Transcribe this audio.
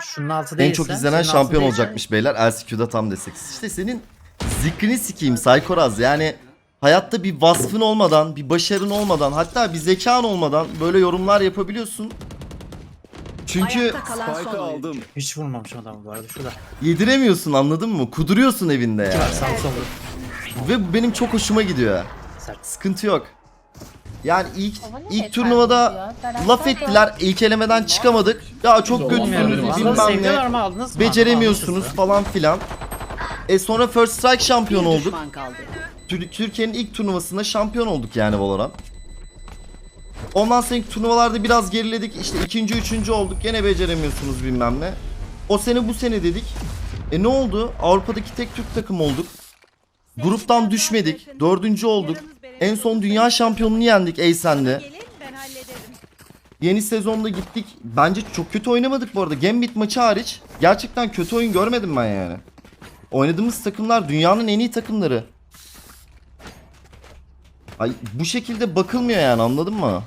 Şunun altı En değilse. çok izlenen altı şampiyon değilse- olacakmış beyler. LCQ'da tam desek. İşte senin zikrini sikeyim Saykoraz. Yani hayatta bir vasfın olmadan, bir başarın olmadan, hatta bir zekan olmadan böyle yorumlar yapabiliyorsun. Çünkü Ayakta kalan Spike'ı son oyuncu. aldım. Hiç vurmamışım adamı bu arada şurada. yediremiyorsun anladın mı? Kuduruyorsun evinde İki var yani. sağ. Ve bu benim çok hoşuma gidiyor. Sert. Sıkıntı yok. Yani ilk ilk turnuvada laf ettiler. İlk elemeden çıkamadık. Ya çok kötüsünüz Bilmiyorum. bilmem ne. Beceremiyorsunuz falan filan. E sonra First Strike şampiyon olduk. Tür- Türkiye'nin ilk turnuvasında şampiyon olduk yani Valorant. Ondan sonraki turnuvalarda biraz geriledik. İşte ikinci, üçüncü olduk. Gene beceremiyorsunuz bilmem ne. O sene bu sene dedik. E ne oldu? Avrupa'daki tek Türk takım olduk. Gruptan düşmedik. Dördüncü olduk. En son dünya şampiyonunu yendik Eysen'le. Yeni sezonda gittik. Bence çok kötü oynamadık bu arada. Gambit maçı hariç. Gerçekten kötü oyun görmedim ben yani. Oynadığımız takımlar dünyanın en iyi takımları. Ay bu şekilde bakılmıyor yani anladın mı?